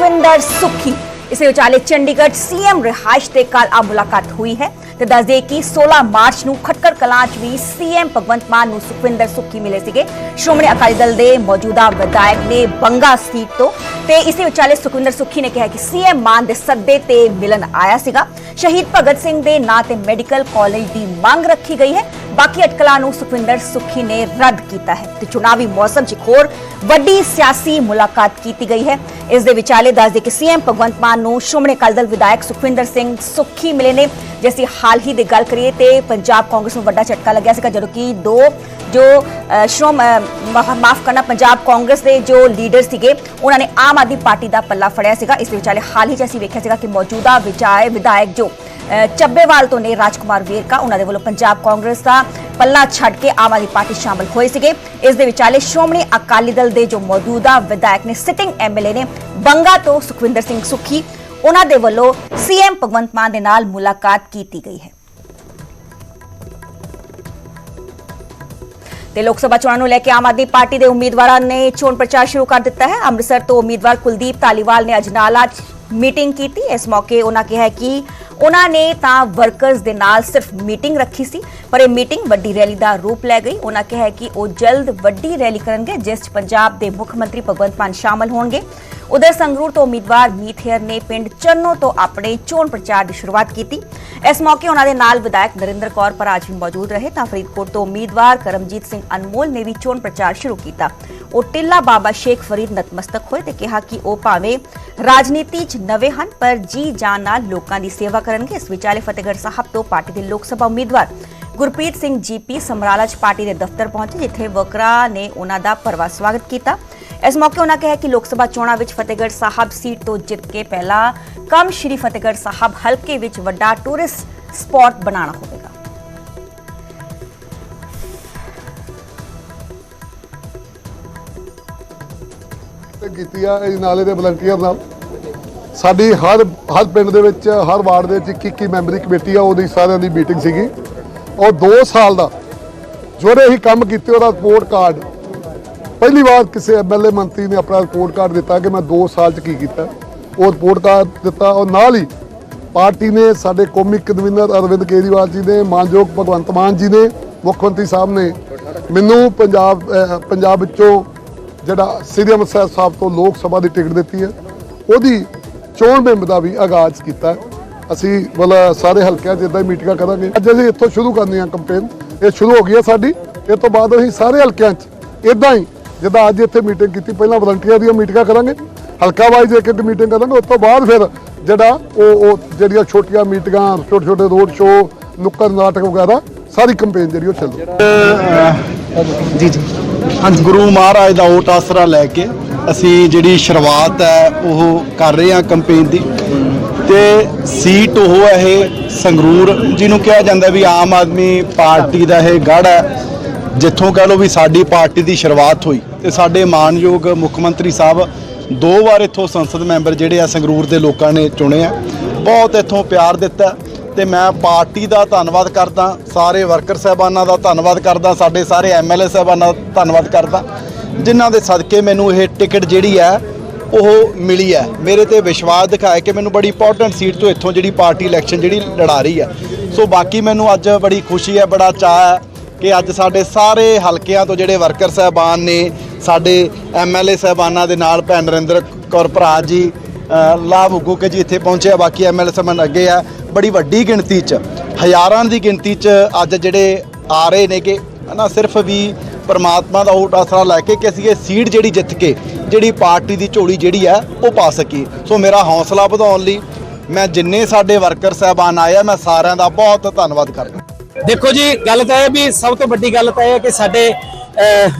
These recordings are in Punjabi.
ਸੁਖਵਿੰਦਰ ਸੁੱਖੀ। ਇਸੇ ਵਿਚਾਲੇ ਚੰਡੀਗੜ੍ਹ ਸੀਐਮ ਰਿਹਾਇਸ਼ ਦੇ ਕੱਲ ਆ ਮੁਲਾਕਾਤ ਹੋਈ ਹੈ ਤੇ ਦੱਸ ਦੇ ਕਿ 16 ਮਾਰਚ ਨੂੰ ਖਟਕੜ ਕਲਾਂ 'ਚ ਵੀ ਸੀਐਮ ਭਗਵੰਤ ਮਾਨ ਨੂੰ ਸੁਖਵਿੰਦਰ ਸੁੱਖੀ ਮਿਲੇ ਸੀਗੇ। ਸ਼੍ਰੋਮਣੀ ਅਕਾਲੀ ਦਲ ਦੇ ਮੌਜੂਦਾ ਵਿਧਾਇਕ ਨੇ ਬੰਗਾ ਸੀਟ ਤੋਂ ਤੇ ਇਸੇ ਵਿਚਾਲੇ ਸੁਖਵਿੰਦਰ ਸੁੱਖੀ ਨੇ ਕਿਹਾ ਕਿ ਸੀਐਮ ਮਾਨ ਦੇ ਸੱਦੇ ਤੇ ਮਿਲਣ ਆਇਆ ਸੀਗਾ। ਸ਼ਹੀਦ ਭਗਤ ਸਿੰਘ ਦੇ ਨਾਂ ਤੇ ਮੈਡੀਕਲ ਕਾਲਜ ਦੀ ਮੰਗ ਰੱਖੀ ਗਈ ਹੈ ਬਾਕੀ ਅਟਕਲਾਂ ਨੂੰ ਸੁਖਵਿੰਦਰ ਸੁੱਖੀ ਨੇ ਰੱਦ ਕੀਤਾ ਹੈ ਤੇ ਚੁਣਾਵੀ ਮੌਸਮ 'ਚ ਇੱਕ ਹੋਰ ਵੱਡੀ ਸਿਆਸੀ ਮੁਲਾਕਾਤ ਕੀਤੀ ਗਈ ਹੈ। ਇਸ ਦੇ ਵਿਚਾਲੇ ਦੱਸ ਦੇ ਕਿ ਸੀਐਮ ਭਗਵੰਤ ਮਾਨ ਨੂੰ ਸ਼੍ਰੋਮਣੀ ਅਕਾਲੀ ਦਲ ਵਿਧਾਇਕ ਸੁਖਵਿੰਦਰ ਸਿੰਘ ਸੁੱਖੀ ਮਿਲੇ ਨੇ। ਜੇ ਅਸੀਂ ਹਾਲ ਹੀ ਦੀ ਗੱਲ ਕਰੀਏ ਤੇ ਪੰਜਾਬ ਕਾਂਗਰਸ ਨੂੰ ਵੱਡਾ ਝਟਕਾ ਲੱਗਿਆ ਸੀਗਾ ਜਦੋਂ ਕਿ ਦੋ ਜੋ ਸ਼੍ਰੋਮ ਮਾਫ ਕਰਨਾ, ਪੰਜਾਬ ਕਾਂਗਰਸ ਦੇ ਜੋ ਲੀਡਰ ਸੀਗੇ, ਉਹਨਾਂ ਨੇ ਆਮ ਆਦਮੀ ਪਾਰਟੀ ਦਾ ਪੱਲਾ ਫੜਿਆ ਸੀਗਾ। ਇਸ ਦੇ ਵਿਚਾਲੇ ਹਾਲ ਹੀ 'ਚ ਅਸੀਂ ਵੇਖਿਆ ਸੀਗਾ ਕਿ ਮੌਜੂਦਾ ਵਿਚਾਏ ਵਿਧਾਇਕ ਜੋ ਚੱਬੇਵਾਲ ਤੋਂ ਨੇ ਰਾਜਕੁਮਾਰ ਵੇਰਕਾ, ਉਹਨਾਂ ਦੇ ਵੱਲੋਂ ਪੰਜਾਬ ਕਾਂਗਰਸ ਦਾ ਪੱਲਾ ਛੱਡ ਕੇ ਆਮ ਆਦਮੀ ਪਾਰਟੀ ਸ਼ਾਮਲ ਹੋਏ ਸੀਗੇ। ਇਸ ਦੇ ਵਿਚਾਲੇ ਸ਼੍ਰੋਮਣੀ ਅਕਾਲੀ ਦਲ ਦੇ ਜੋ ਮੌਜੂਦਾ ਵਿਧਾਇਕ ਨੇ, ਸਿਟਿੰਗ ਐਮਐਲਏ ਨੇ ਬੰਗਾ ਤੋਂ ਸੁਖਵਿੰਦਰ ਸਿੰਘ ਸੁਖੀ, ਉਹਨਾਂ ਦੇ ਵੱਲੋਂ ਸੀਐਮ ਭਗਵੰਤ ਮਾਨ ਦੇ ਨਾਲ ਮੁਲਾਕਾਤ ਕੀਤੀ ਗਈ ਹੈ। ਤੇ ਲੋਕ ਸਭਾ ਚੋਣਾਂ ਨੂੰ ਲੈ ਕੇ ਆਮ ਆਦਮੀ ਪਾਰਟੀ ਦੇ ਉਮੀਦਵਾਰਾਂ ਨੇ ਚੋਣ ਪ੍ਰਚਾਰ ਸ਼ੁਰੂ ਕਰ ਦਿੱਤਾ ਹੈ। ਅੰਮ੍ਰਿਤਸਰ ਤੋਂ ਉਮੀਦਵਾਰ ਕੁਲਦੀਪ ਧਾਲੀਵਾਲ ਨੇ ਅਜਨਾਲਾ 'ਚ ਮੀਟਿੰਗ ਕੀਤੀ। ਇਸ ਮੌਕੇ ਉਹਨਾਂ ਕਿਹਾ ਕਿ ਉਹਨਾਂ ਨੇ ਤਾਂ ਵਰਕਰਸ ਦੇ ਨਾਲ ਸਿਰਫ ਮੀਟਿੰਗ ਰੱਖੀ ਸੀ, ਪਰ ਇਹ ਮੀਟਿੰਗ ਵੱਡੀ ਰੈਲੀ ਦਾ ਰੂਪ ਲੈ ਗਈ। ਉਹਨਾਂ ਕਿਹਾ ਕਿ ਉਹ ਜਲਦ ਵੱਡੀ ਰੈਲੀ ਕਰਨਗੇ, ਜਿਸ 'ਚ ਪੰਜਾਬ ਦੇ ਮੁੱਖ ਮੰਤਰੀ ਭਗਵੰਤ ਮਾਨ ਸ਼ਾਮਲ ਹੋਣਗੇ। ਉਧਰ ਸੰਗਰੂਰ ਤੋਂ ਉਮੀਦਵਾਰ ਮੀਤ ਨੇ ਪਿੰਡ ਚੰਨੋ ਤੋਂ ਆਪਣੇ ਚੋਣ ਪ੍ਰਚਾਰ ਦੀ ਸ਼ੁਰੂਆਤ ਕੀਤੀ। ਇਸ ਮੌਕੇ ਉਹਨਾਂ ਦੇ ਨਾਲ ਵਿਧਾਇਕ ਨਰਿੰਦਰ ਕੌਰ ਪਰਾਜ ਵੀ ਮੌਜੂਦ ਰਹੇ, ਤਾਂ ਫਰੀਦਕੋਟ ਤੋਂ ਉਮੀਦਵਾਰ ਕਰਮਜੀਤ ਸਿੰਘ ਅਨਮੋਲ ਨੇ ਵੀ ਚੋਣ ਪ੍ਰਚਾਰ ਸ਼ੁਰੂ ਕੀਤਾ। ਉਹ ਟਿੱਲਾ ਬਾਬਾ ਸ਼ੇਖ ਫਰੀਦ ਨਤਮਸਤਕ ਹੋਏ ਤੇ ਕਿਹਾ ਕਿ ਉਹ ਭਾਵੇਂ ਰਾਜਨੀਤੀ 'ਚ ਨਵੇਂ ਹਨ, ਪਰ ਜੀ ਜਾਨ ਨਾਲ ਲੋਕਾਂ ਦੀ ਸੇਵਾ ਕਰਨਗੇ। ਇਸ ਵਿਚਾਲੇ ਫਤਿਹਗੜ੍ਹ ਸਾਹਿਬ ਤੋਂ ਪਾਰਟੀ ਦੇ ਲੋਕ ਸਭਾ ਉਮੀਦਵਾਰ ਗੁਰਪ੍ਰੀਤ ਸਿੰਘ ਜੀਪੀ ਸਮਰਾਲਾ 'ਚ ਪਾਰਟੀ ਦੇ ਦਫ਼ਤਰ ਪਹੁੰਚੇ, ਜਿੱਥੇ ਵਰਕਰਾਂ ਨੇ ਉਹਨਾਂ ਦਾ ਭਰਵਾ ਸਵਾਗਤ ਕੀਤਾ। ਇਸ ਮੌਕੇ ਉਹਨਾਂ ਕਿਹਾ ਕਿ ਲੋਕ ਸਭਾ ਚੋਣਾਂ ਵਿੱਚ ਫਤਿਹਗੜ੍ਹ ਸਾਹਿਬ ਸੀਟ ਤੋਂ ਜਿੱਤ ਕੇ ਪਹਿਲਾ ਕੰਮ ਸ਼੍ਰੀ ਫਤਿਹਗੜ੍ਹ ਸਾਹਿਬ ਹਲਕੇ ਵਿੱਚ ਵੱਡਾ ਟੂਰਿਸਟ ਸਪੌਟ ਬਣਾਉਣਾ ਹੋਵੇਗਾ ਕੀਤੀ ਆ ਇਹ ਨਾਲੇ ਦੇ ਵਲੰਟੀਅਰ ਨਾਲ ਸਾਡੀ ਹਰ ਹਰ ਪਿੰਡ ਦੇ ਵਿੱਚ, ਹਰ ਵਾਰਡ ਦੇ ਵਿੱਚ 21 ਮੈਂਬਰੀ ਕਮੇਟੀ ਆ, ਉਹਦੀ ਸਾਰਿਆਂ ਦੀ ਮੀਟਿੰਗ ਸੀਗੀ। ਔਰ 2 ਸਾਲ ਦਾ ਜਿਹੜੇ ਹੀ ਕੰਮ ਕੀਤੇ ਉਹਦਾ ਰਿਪੋਰਟ ਕਾਰਡ ਪਹਿਲੀ ਵਾਰ ਕਿਸੇ ਐਮਐਲਏ ਮੰਤਰੀ ਨੇ ਆਪਣਾ ਰਿਪੋਰਟ ਕਾਰਡ ਦਿੱਤਾ ਕਿ ਮੈਂ 2 ਸਾਲ ਚ ਕੀ ਕੀਤਾ। ਉਹ ਰਿਪੋਰਟ ਕਾਰਡ ਦਿੱਤਾ ਔਰ ਨਾਲ ਹੀ ਪਾਰਟੀ ਨੇ ਸਾਡੇ ਕੌਮੀ ਕਨਵੀਨਰ ਅਰਵਿੰਦ ਕੇਜਰੀਵਾਲ ਜੀ ਨੇ, ਮਾਨਯੋਗ ਭਗਵੰਤ ਮਾਨ ਜੀ ਨੇ, ਮੁੱਖ ਮੰਤਰੀ ਸਾਹਿਬ ਨੇ ਮੈਨੂੰ ਪੰਜਾਬ ਪੰਜਾਬ ਵਿੱਚੋਂ ਜਿਹੜਾ ਸ੍ਰੀ ਅੰਮ੍ਰਿਤਸਰ ਸਾਹਿਬ ਤੋਂ ਲੋਕ ਸਭਾ ਦੀ ਟਿਕਟ ਦਿੱਤੀ ਹੈ, ਉਹਦੀ ਚੋਣ ਮੁਹਿੰਮ ਦਾ ਵੀ ਆਗਾਜ਼ ਕੀਤਾ ਅਸੀਂ ਵਾਲਾ ਸਾਰੇ ਹਲਕਿਆਂ 'ਚ ਇਦਾਂ ਹੀ ਮੀਟਿੰਗਾਂ ਕਰਾਂਗੇ। ਅੱਜ ਅਸੀਂ ਇੱਥੋਂ ਸ਼ੁਰੂ ਕਰਨੀ ਆ ਕੰਪੇਨ ਇਹ ਸ਼ੁਰੂ ਹੋ ਗਈ ਹੈ ਸਾਡੀ। ਇਹ ਤੋਂ ਬਾਅਦ ਅਸੀਂ ਸਾਰੇ ਹਲਕਿਆਂ 'ਚ ਇਦਾਂ ਹੀ ਜਿੱਦਾਂ ਅੱਜ ਇੱਥੇ ਮੀਟਿੰਗ ਕੀਤੀ, ਪਹਿਲਾਂ ਵਲੰਟੀਅਰ ਦੀਆਂ ਮੀਟਿੰਗਾਂ ਕਰਾਂਗੇ। ਹਲਕਾ ਵਾਈਜ਼ ਇੱਕ ਇੱਕ ਮੀਟਿੰਗ ਕਰਾਂਗੇ। ਉਸ ਤੋਂ ਬਾਅਦ ਫਿਰ ਜਿਹੜਾ ਉਹ ਉਹ ਜਿਹੜੀਆਂ ਛੋਟੀਆਂ ਮੀਟਿੰਗਾਂ, ਛੋਟੇ ਛੋਟੇ ਰੋਡ ਸ਼ੋਅ ਨੁੱਕਰ ਨਾਟਕ ਵਗੈਰਾ, ਸਾਰੀ ਕੰਪੇਨ ਜਿਹੜੀ ਉਹ ਚੱਲੂ। ਜੀ ਜੀ। ਹਾਂਜੀ। ਗੁਰੂ ਮਹਾਰਾਜ ਦਾ ਓਟ ਆਸਰਾ ਲੈ ਕੇ ਅਸੀਂ ਜਿਹੜੀ ਸ਼ੁਰੂਆਤ ਹੈ, ਉਹ ਕਰ ਰਹੇ ਹਾਂ ਕੰਪੇਨ ਦੀ। ਤੇ ਸੀਟ ਉਹ ਹੈ ਇਹ ਸੰਗਰੂਰ, ਜਿਹਨੂੰ ਕਿਹਾ ਜਾਂਦਾ ਵੀ ਆਮ ਆਦਮੀ ਪਾਰਟੀ ਦਾ ਇਹ ਗੜ ਹੈ, ਜਿੱਥੋਂ ਕਹ ਲਓ ਵੀ ਸਾਡੀ ਪਾਰਟੀ ਦੀ ਸ਼ੁਰੂਆਤ ਹੋਈ। ਤੇ ਸਾਡੇ ਮਾਨਯੋਗ ਮੁੱਖ ਮੰਤਰੀ ਸਾਹਿਬ ਦੋ ਵਾਰ ਇੱਥੋਂ ਸੰਸਦ ਮੈਂਬਰ ਜਿਹੜੇ ਆ ਸੰਗਰੂਰ ਦੇ ਲੋਕਾਂ ਨੇ ਚੁਣੇ ਆ, ਬਹੁਤ ਇੱਥੋਂ ਪਿਆਰ ਦਿੱਤਾ। ਤੇ ਮੈਂ ਪਾਰਟੀ ਦਾ ਧੰਨਵਾਦ ਕਰਦਾ, ਸਾਰੇ ਵਰਕਰ ਸਹਿਬਾਨਾਂ ਦਾ ਧੰਨਵਾਦ ਕਰਦਾ, ਸਾਡੇ ਸਾਰੇ ਐਮਐਲਏ ਸਹਿਬਾਨਾਂ ਦਾ ਧੰਨਵਾਦ ਕਰਦਾ, ਜਿਨ੍ਹਾਂ ਦੇ ਸਦਕੇ ਮੈਨੂੰ ਇਹ ਟਿਕਟ ਜਿਹੜੀ ਹੈ, ਉਹ ਮਿਲੀ ਹੈ। ਮੇਰੇ ਤੇ ਵਿਸ਼ਵਾਸ ਦਿਖਾਇਆ ਕਿ ਮੈਨੂੰ ਬੜੀ ਇੰਪੋਰਟੈਂਟ ਸੀਟ ਤੋਂ ਇੱਥੋਂ ਜਿਹੜੀ ਪਾਰਟੀ ਇਲੈਕਸ਼ਨ ਜਿਹੜੀ ਲੜਾ ਰਹੀ ਹੈ। ਸੋ ਬਾਕੀ ਮੈਨੂੰ ਅੱਜ ਬੜੀ ਖੁਸ਼ੀ ਹੈ, ਬੜਾ ਚਾਅ ਹੈ ਕਿ ਅੱਜ ਸਾਡੇ ਸਾਰੇ ਹਲਕਿਆਂ ਤੋਂ ਜਿਹੜੇ ਵਰਕਰ ਸਹਿਬਾਨ ਨੇ, ਸਾਡੇ ਐਮਐਲਏ ਸਹਿਬਾਨਾਂ ਦੇ ਨਾਲ ਭੈਣ ਨਰਿੰਦਰ ਕੌਰ ਭਰਾ ਜੀ ਲਾਭ ਹੁਕੂ ਕੇ ਜੀ ਇੱਥੇ ਪਹੁੰਚੇ ਆ ਬਾਕੀ ਐਮਐਲਏ ਸਹਿਬਾਨ ਅੱਗੇ ਆ। ਬੜੀ ਵੱਡੀ ਗਿਣਤੀ 'ਚ, ਹਜ਼ਾਰਾਂ ਦੀ ਗਿਣਤੀ 'ਚ ਅੱਜ ਜਿਹੜੇ ਆ ਰਹੇ ਨੇ ਕਿ ਨਾ ਸਿਰਫ ਵੀ ਪਰਮਾਤਮਾ ਦਾ ਓਟ ਆਸਰਾ ਲੈ ਕੇ ਕਿ ਅਸੀਂ ਇਹ ਸੀਟ ਜਿਹੜੀ ਜਿੱਤ ਕੇ, ਜਿਹੜੀ ਪਾਰਟੀ ਦੀ ਝੋਲੀ ਜਿਹੜੀ ਆ, ਉਹ ਪਾ ਸਕੀਏ। ਸੋ ਮੇਰਾ ਹੌਸਲਾ ਵਧਾਉਣ ਲਈ ਮੈਂ ਜਿੰਨੇ ਸਾਡੇ ਵਰਕਰ ਸਹਿਬਾਨ ਆਏ ਆ, ਮੈਂ ਸਾਰਿਆਂ ਦਾ ਬਹੁਤ ਧੰਨਵਾਦ ਕਰਦਾ। ਦੇਖੋ ਜੀ, ਗੱਲ ਤਾਂ ਇਹ ਵੀ ਸਭ ਤੋਂ ਵੱਡੀ ਗੱਲ ਤਾਂ ਇਹ ਹੈ ਕਿ ਸਾਡੇ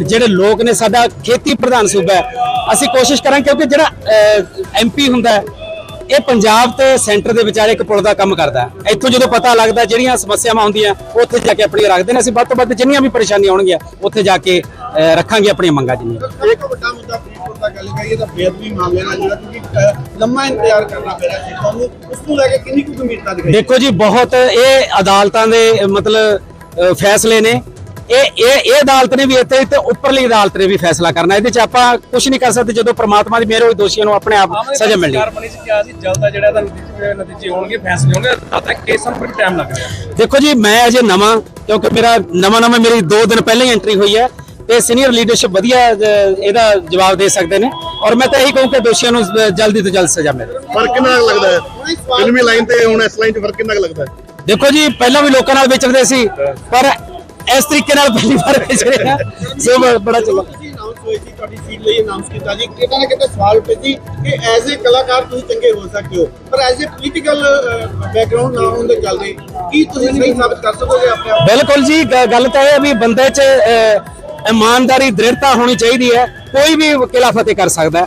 ਜਿਹੜੇ ਲੋਕ ਨੇ ਸਾਡਾ ਖੇਤੀ ਪ੍ਰਧਾਨ ਸੂਬਾ ਹੈ ਅਸੀਂ ਕੋਸ਼ਿਸ਼ ਕਰਾਂਗੇ ਕਿਉਂਕਿ ਜਿਹੜਾ ਐਮਪੀ ਹੁੰਦਾ ਹੈ ਇਹ ਪੰਜਾਬ ਤੇ ਸੈਂਟਰ ਦੇ ਵਿਚਾਲੇ ਇੱਕ ਪੁਲ ਦਾ ਕੰਮ ਕਰਦਾ ਹੈ। ਇੱਥੋਂ ਜਦੋਂ ਪਤਾ ਲੱਗਦਾ ਜਿਹੜੀਆਂ ਸਮੱਸਿਆਵਾਂ ਹੁੰਦੀਆਂ ਉੱਥੇ ਜਾ ਕੇ ਆਪਣੀਆਂ ਰੱਖਦੇ ਨੇ ਅਸੀਂ ਵੱਧ ਤੋਂ ਵੱਧ ਜਿੰਨੀਆਂ ਵੀ ਪਰੇਸ਼ਾਨੀਆਂ ਆਉਣਗੀਆਂ ਉੱਥੇ ਜਾ ਕੇ ਰੱਖਾਂਗੇ ਆਪਣੀਆਂ ਮੰਗਾਂ ਜਿੰਨੀਆਂ। ਇੱਕ ਵੱਡਾ ਮੁੱਦਾ ਫਰੀਦਕੋਟ ਦਾ ਗੱਲ ਕਰੀਏ ਤਾਂ ਬੇਅਦਬੀ ਮਾਮਲੇ ਨਾਲ ਜਿਹੜਾ ਕਿਉਂਕਿ ਲੰਮਾ ਇੰਤਜ਼ਾਰ ਕਰਨਾ ਪਿਆ ਸੀ। ਤੁਹਾਨੂੰ ਉਸ ਨੂੰ ਲੈ ਕੇ ਕਿੰਨੀ ਕੁ ਗੰਭੀਰਤਾ ਦਿਖਾਈ? ਦੇਖੋ ਜੀ ਬਹੁਤ ਇਹ ਅਦਾਲਤਾਂ ਦੇ ਮਤਲਬ ਫੈਸਲੇ ਨੇ ਇਹ ਇਹ ਇਹ ਅਦਾਲਤ ਨੇ ਵੀ ਇੱਥੇ ਤੇ ਉੱਪਰਲੀ ਅਦਾਲਤ ਨੇ ਵੀ ਫੈਸਲਾ ਕਰਨਾ। ਇਹਦੇ ਚ ਆਪਾਂ ਕੁਝ ਨਹੀਂ ਕਰ ਸਕਦੇ ਜਦੋਂ ਪ੍ਰਮਾਤਮਾ ਦੀ ਮਿਹਰ ਹੋਈ ਦੋਸ਼ੀਆਂ ਨੂੰ ਆਪਣੇ ਆਪ ਸਜ਼ਾ ਮਿਲਣੀ। ਕਾਰਬਨੀ ਚ ਕਿਹਾ ਸੀ ਜਲਦ ਆ ਜਿਹੜਾ ਇਹਦਾ ਨਤੀਜੇ ਨਤੀਜੇ ਹੋਣਗੇ ਫੈਸਲੇ ਹੋਣਗੇ ਤੱਕ ਕੇਸਾਂ ਨੂੰ ਟਾਈਮ ਲੱਗ ਰਿਹਾ। ਦੇਖੋ ਜੀ ਮੈਂ ਅਜੇ ਨਵਾਂ ਕਿਉਂਕਿ ਮੇਰਾ ਨਵਾਂ ਨਵਾਂ ਮੇਰੀ 2 ਦਿਨ ਪਹਿਲਾਂ ਹੀ ਐਂਟਰੀ ਹੋਈ ਹੈ। ਤੇ ਸੀਨੀਅਰ ਲੀਡਰਸ਼ਿਪ ਵਧੀਆ ਇਹਦਾ ਜਵਾਬ ਦੇ ਸਕਦੇ ਨੇ। ਔਰ ਮੈਂ ਤਾਂ ਇਹੀ ਕਹੂੰ ਕਿ ਦੋਸ਼ੀਆਂ ਨੂੰ ਜਲਦੀ ਤੋਂ ਜਲਦ ਸਜ਼ਾ ਮਿਲੇ। ਫ਼ਰਕ ਕਿੰਨਾ ਲੱਗਦਾ ਹੈ? ਫਿਲਮੀ ਲਾਈਨ ਤੇ ਹੁਣ ਇਸ ਲਾਈਨ 'ਚ ਫ਼ਰਕ ਕਿੰਨਾ ਕੁ ਲੱਗਦਾ ਹੈ? ਦੇਖੋ ਜੀ ਪਹਿਲਾਂ ਵੀ ਲੋਕਾਂ ਨਾਲ ਵਿਚਰਦੇ ਸੀ ਪਰ ਇਸ ਤਰੀਕੇ ਨਾਲ ਪਹਿਲੀ ਵਾਰ ਵਿਚ ਰਿਹਾ ਸੋ ਬੜਾ ਚੰਗਾ। ਤੁਸੀਂ ਅਨਾਉਂਸ ਹੋਈ ਸੀ ਤੁਹਾਡੀ ਸੀਟ ਲਈ ਅਨਾਉਂਸ ਕੀਤਾ ਜੀ ਕਿਤੇ ਨਾ ਕਿਤੇ ਸਵਾਲ ਉੱਠੇ ਸੀ ਕਿ ਐਜ਼ ਅ ਕਲਾਕਾਰ ਤੁਸੀਂ ਚੰਗੇ ਹੋ ਸਕਦੇ ਹੋ। ਪਰ ਐਜ਼ ਅ ਪੋਲੀਟੀਕਲ ਬੈਕਗ੍ਰਾਉਂਡ ਨਾ ਹੋਣ ਦੇ ਚੱਲਦੇ ਕੀ ਤੁਸੀਂ ਸਹੀ ਸਾਬਤ ਕਰ ਸਕੋਗੇ ਆਪਣੇ ਆਪ? ਬਿਲਕੁਲ ਜੀ ਗੱਲ ਤਾਂ ਇਹ ਹੈ ਵੀ ਬੰਦੇ 'ਚ ਇਮਾਨਦਾਰੀ ਦ੍ਰਿੜਤਾ ਹੋਣੀ ਚਾਹੀਦੀ ਹੈ। ਕੋਈ ਵੀ ਕਿਲਾ ਫਤਿਹ ਕਰ ਸਕਦਾ। ਹੈ